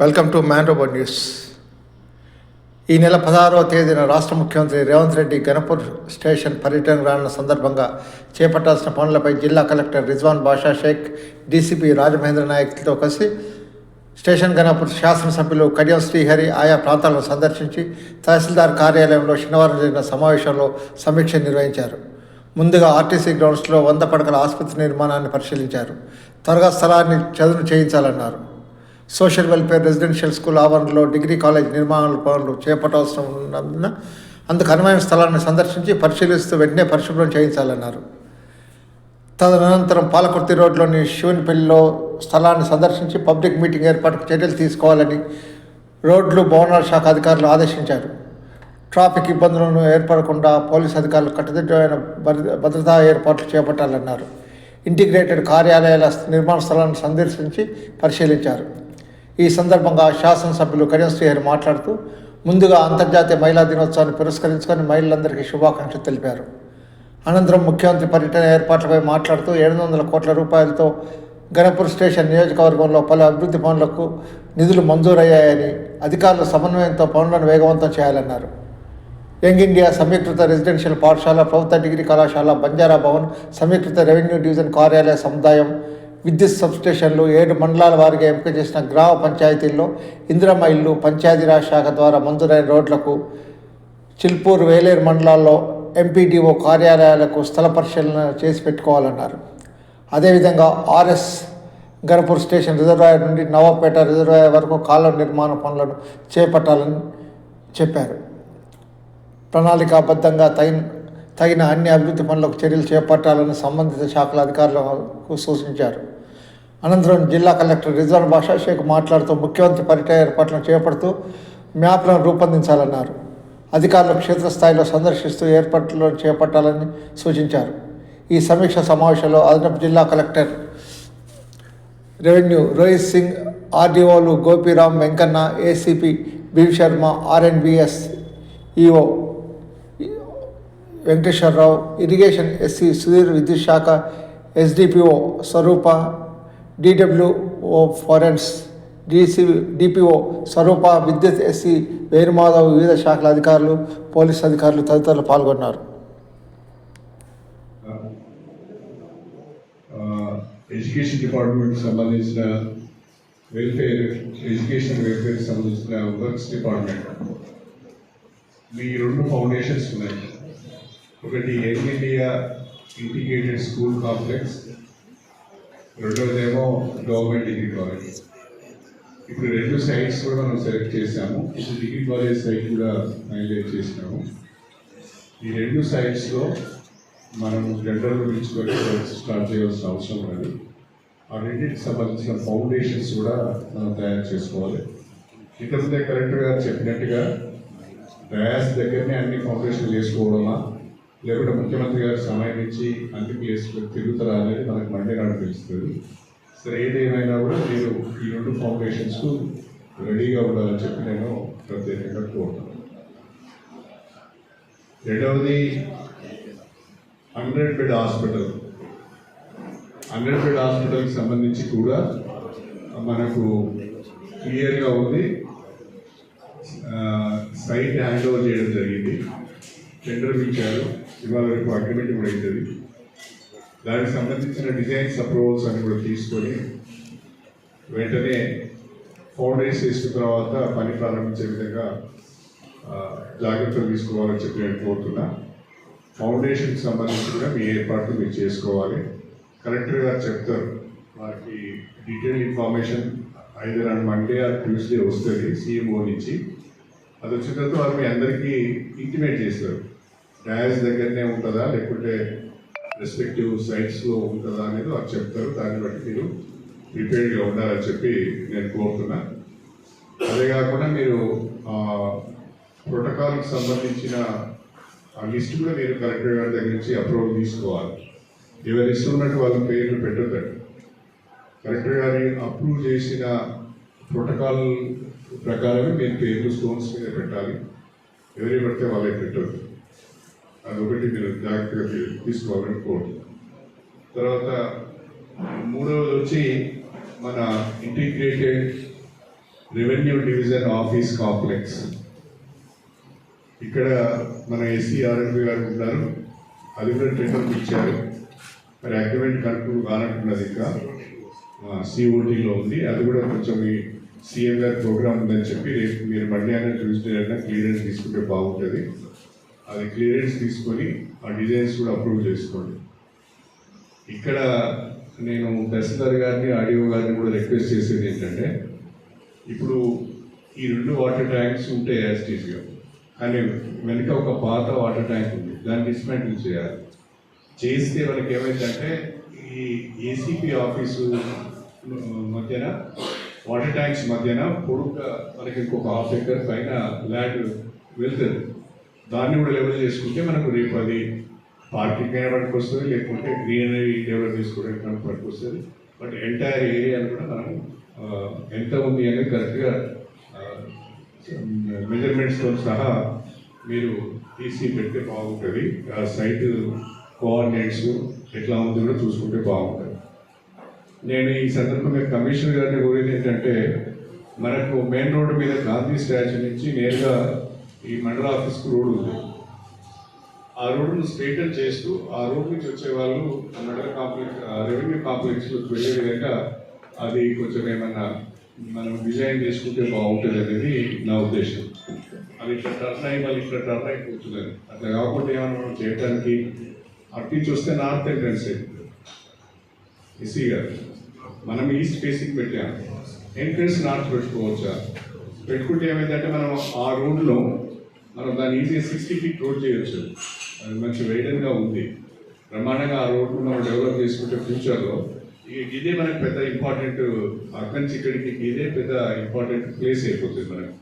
Welcome to Man Robo News ఈ నెల పదహారవ తేదీన రాష్ట్ర ముఖ్యమంత్రి రేవంత్ రెడ్డి గణపూర్ స్టేషన్ పర్యటన రానున్న సందర్భంగా చేపట్టాల్సిన పనులపై జిల్లా కలెక్టర్ రిజ్వాన్ బాషా షేక్ డీసీపీ రాజమహేంద్ర నాయక్తో కలిసి స్టేషన్ గణపూర్ శాసనసభ్యులు కడియం శ్రీహరి ఆయా ప్రాంతాలను సందర్శించి తహసీల్దార్ కార్యాలయంలో శనివారం జరిగిన సమావేశంలో సమీక్ష నిర్వహించారు. ముందుగా ఆర్టీసీ గ్రౌండ్స్లో వంద పడకల ఆసుపత్రి నిర్మాణాన్ని పరిశీలించారు. త్వరగా స్థలాన్ని చదును చేయించాలన్నారు. సోషల్ వెల్ఫేర్ రెసిడెన్షియల్ స్కూల్ ఆవరణలో డిగ్రీ కాలేజ్ నిర్మాణ పనులు చేపట్టాల్సిన ఉన్నందున అందుకు అనువైన స్థలాన్ని సందర్శించి పరిశీలిస్తూ వెంటనే పరిశుభ్రం చేయించాలన్నారు. తదనంతరం పాలకుర్తి రోడ్లోని శివునిపల్లిలో స్థలాన్ని సందర్శించి పబ్లిక్ మీటింగ్ ఏర్పాటుకు చర్యలు తీసుకోవాలని రోడ్లు భవనాల శాఖ అధికారులు ఆదేశించారు. ట్రాఫిక్ ఇబ్బందులను ఏర్పడకుండా పోలీస్ అధికారులు కట్టుదిట్టమైన భద్ర- భద్రతా ఏర్పాట్లు చేపట్టాలన్నారు. ఇంటిగ్రేటెడ్ కార్యాలయాల నిర్మాణ స్థలాన్ని సందర్శించి పరిశీలించారు. ఈ సందర్భంగా శాసనసభ్యులు కడియం శ్రీహరి మాట్లాడుతూ ముందుగా అంతర్జాతీయ మహిళా దినోత్సవాన్ని పురస్కరించుకొని మహిళలందరికీ శుభాకాంక్షలు తెలిపారు. అనంతరం ముఖ్యమంత్రి పర్యటన ఏర్పాట్లపై మాట్లాడుతూ ఏడు వందల కోట్ల రూపాయలతో గణపూర్ స్టేషన్ నియోజకవర్గంలో పలు అభివృద్ధి పనులకు నిధులు మంజూరయ్యాయని అధికారుల సమన్వయంతో పనులను వేగవంతం చేయాలన్నారు. యంగ్ ఇండియా సమీకృత రెసిడెన్షియల్ పాఠశాల ప్రభుత్వ డిగ్రీ కళాశాల బంజారా భవన్ సమీకృత రెవెన్యూ డివిజన్ కార్యాలయ సముదాయం విద్యుత్ సబ్స్టేషన్లు ఏడు మండలాల వారిగా ఎంపిక చేసిన గ్రామ పంచాయతీల్లో ఇందిరమ్మ ఇల్లు పంచాయతీరాజ్ శాఖ ద్వారా మంజూరైన రోడ్లకు చిల్పూర్ వేలేరు మండలాల్లో ఎంపీడీఓ కార్యాలయాలకు స్థల పరిశీలన చేసి పెట్టుకోవాలన్నారు. అదేవిధంగా ఆర్ఎస్ గణపూర్ స్టేషన్ రిజర్వాయర్ నుండి నవాపేట రిజర్వాయర్ వరకు కాలువ నిర్మాణ పనులను చేపట్టాలని చెప్పారు. ప్రణాళికాబద్ధంగా తగిన తగిన అన్ని అభివృద్ధి పనులకు చర్యలు చేపట్టాలని సంబంధిత శాఖల అధికారులకు సూచించారు. అనంతరం జిల్లా కలెక్టర్ రిజ్వాన్ బాషా షేక్ మాట్లాడుతూ ముఖ్యమంత్రి పర్యటన ఏర్పాట్లను చేపడుతూ మ్యాప్లను రూపొందించాలన్నారు. అధికారులు క్షేత్రస్థాయిలో సందర్శిస్తూ ఏర్పాట్లు చేపట్టాలని సూచించారు. ఈ సమీక్ష సమావేశంలో అదనపు జిల్లా collector revenue Rohit Singh ఆర్డీఓలు Gopiram Venkanna ACP B Sharma RNBS EO Venkateswararao irrigation SC Sudhir విద్యుత్ శాఖ ఎస్డిపిఓ స్వరూప డిడబ్ల్యూఓ ఫారెన్స్ డిసి డిపిఓ స్వరూప విద్యుత్ ఎస్సీ వేణుమాధవ్ వివిధ శాఖల అధికారులు పోలీస్ అధికారులు తదితరులు పాల్గొన్నారు. ఎడ్యుకేషన్ డిపార్ట్మెంట్ సంబంధించిన వెల్ఫేర్ ఎడ్యుకేషన్ వెల్ఫేర్ సంబంధించిన వర్క్స్ డిపార్ట్మెంట్. మీ రెండు ఫౌండేషన్స్ ఉన్నాయి. ఒకటి young India integrated school complex రెండోదేమో government degree college ఇప్పుడు రెండు సైట్స్ కూడా మనం సెలెక్ట్ చేసాము ఇప్పుడు డిగ్రీ కాలేజ్ సైట్ కూడా హైలైట్ చేసినాము. ఈ రెండు సైట్స్లో మనం జనరల్ గురించి స్టార్ట్ చేయాల్సిన అవసరం లేదు ఆ రెండింటికి సంబంధించిన ఫౌండేషన్స్ కూడా మనం తయారు చేసుకోవాలి. ఇంతకుముందే కరెక్ట్గా చెప్పినట్టుగా డయాస్ దగ్గరనే అన్ని ఫౌండేషన్లు చేసుకోవడమా లేకుంటే ముఖ్యమంత్రి గారు సమయం ఇచ్చి అన్ని ప్లేస్లు తిరుగుతారా అనేది మనకు మండే నాడు తెలుస్తుంది. సరే ఏదేమైనా కూడా మీరు ఈ రెండు ఫౌండేషన్స్ రెడీగా ఉండాలని చెప్పి నేను ప్రత్యేకంగా కోరుతున్నాను. రెండవది hundred bed hospital hundred bed హాస్పిటల్కి సంబంధించి కూడా మనకు క్లియర్గా ఉంది. సైట్ హ్యాండ్ ఓవర్ చేయడం జరిగింది. టెండర్ ఇచ్చారు ఇవాళ రేపు అగ్రిమెంట్ కూడా అవుతుంది దానికి సంబంధించిన డిజైన్స్ అప్రూవల్స్ అన్ని కూడా తీసుకొని వెంటనే ఫౌండేషన్ వేసిన తర్వాత పని ప్రారంభించే విధంగా జాగ్రత్తలు తీసుకోవాలని చెప్పి నేను కోరుతున్నా. ఫౌండేషన్కి సంబంధించి కూడా మీ ఏర్పాట్లు మీరు చేసుకోవాలి. కలెక్టర్ గారు చెప్తారు మనకి detail information either and Monday or Tuesday వస్తుంది సీఎంఓ నుంచి. అది వచ్చిన తర్వాత వారు మీ అందరికీ ఇంటిమేట్ చేస్తారు. డ్యాస్ దగ్గరనే ఉంటుందా? లేకుంటే రెస్పెక్టివ్ సైట్స్లో ఉంటుందా అనేది వారు చెప్తారు. దాన్ని బట్టి మీరు ప్రిపేర్డ్గా ఉండాలని చెప్పి నేను కోరుతున్నా. అదే కాకుండా మీరు ప్రోటోకాల్కి సంబంధించిన ఆ లిస్ట్ కూడా మీరు కలెక్టర్ గారి దగ్గర నుంచి అప్రూవల్ తీసుకోవాలి. ఎవరి లిస్ట్ ఉన్నట్టు వాళ్ళ పేర్లు పెట్టొద్దండి. కలెక్టర్ గారి అప్రూవ్ చేసిన ప్రోటోకాల్ ప్రకారమే మీరు పేర్లు స్టోన్స్ మీద పెట్టాలి. ఎవరి పడితే వాళ్ళే పెట్టొద్దు. అదొకటి మీరు జాగ్రత్తగా తీసుకోవాలని కోరుతున్నాను. తర్వాత మూడవది వచ్చి మన integrated revenue division office complex ఇక్కడ మన ఎస్సీఆర్ఎఫ్ గారు ఉన్నారు. అది కూడా టెండర్ ఇచ్చారు. మరి అగ్రిమెంట్ కరెక్ట్ కానట్టున్నది ఇంకా. సిఓటీలో ఉంది. అది కూడా కొంచెం ఈ సీఎం గారి ప్రోగ్రామ్ ఉందని చెప్పి రేపు మీరు మళ్ళీ అయినా ట్యూస్డే అయినా క్లియరెన్స్ తీసుకుంటే బాగుంటుంది. అది క్లియరెన్స్ తీసుకొని ఆ డిజైన్స్ కూడా అప్రూవ్ చేసుకోండి. ఇక్కడ నేను తహసీల్దార్ గారిని ఆడియో గారిని కూడా రిక్వెస్ట్ చేసేది ఏంటంటే ఇప్పుడు ఈ రెండు వాటర్ ట్యాంక్స్ ఉంటాయి యాస్టీస్గా కానీ వెనుక ఒక పాత వాటర్ ట్యాంక్ ఉంది దాన్ని డిస్మాంటిల్ చేయాలి. చేస్తే మనకి ఏమైందంటే ఈ ఏసీపీ ఆఫీసు మధ్యన వాటర్ ట్యాంక్స్ మధ్యన పొడుగ్గా మనకి ఇంకొక హాఫ్ ఎకర్ పైన ల్యాండ్ వెళ్తుంది. దాన్ని కూడా లెవెల్ చేసుకుంటే మనకు రేపు అది పార్కింగ్ అయినా పనికి వస్తుంది లేకుంటే గ్రీనరీ డెవలప్ చేసుకోవడానికి మనకు పనికి వస్తుంది బట్ ఎంటైర్ ఏరియాని కూడా మనం ఎంత ఉంది అనేది కరెక్ట్గా మెజర్మెంట్స్తో సహా మీరు తీసి పెడితే బాగుంటుంది. ఆ సైట్ కోఆర్డినేట్స్ ఎట్లా ఉంది కూడా చూసుకుంటే బాగుంటుంది. నేను ఈ సందర్భంగా కమిషనర్ గారిని కోరేది ఏంటంటే మనకు మెయిన్ రోడ్డు మీద గాంధీ స్టాచ్యూ నుంచి నేరుగా ఈ మండల ఆఫీస్కు రోడ్ ఉంది. ఆ రోడ్డును స్ట్రైటన్ చేస్తూ ఆ రోడ్ నుంచి వచ్చే వాళ్ళు ఆ మండల కాంప్లెక్స్ రెవెన్యూ కాంప్లెక్స్లోకి వెళ్ళే విధంగా అది కొంచెం ఏమన్నా మనం డిజైన్ చేసుకుంటే బాగుంటుంది అనేది నా ఉద్దేశం. అది ఇట్లా టర్న్ అయ్యి మళ్ళీ ఇట్లా టర్న్ అయిపోతుంది అట్లా కాకుండా ఏమన్నా మనం చేయడానికి అటు నుంచి వస్తే నార్త్ ఎంట్రన్స్ ఎస్సీ గారు. మనం ఈస్ట్ ఫేసింగ్ పెట్టాము ఎంట్రన్స్ నార్త్ పెట్టుకోవచ్చా? పెట్టుకుంటే ఏమైందంటే మనం ఆ రోడ్లో మనం దాన్ని ఈజీగా సిక్స్టీ ఫీట్ రోడ్ చేయొచ్చు. అది మంచి వైడన్గా ఉంది. బ్రహ్మాండంగా ఆ రోడ్ను మనం డెవలప్ చేసుకుంటే ఫ్యూచర్లో ఇదే మనకి పెద్ద ఇంపార్టెంట్ అక్కడి నుంచి ఇక్కడికి ఇదే పెద్ద ఇంపార్టెంట్ ప్లేస్ అయిపోతుంది మనకి.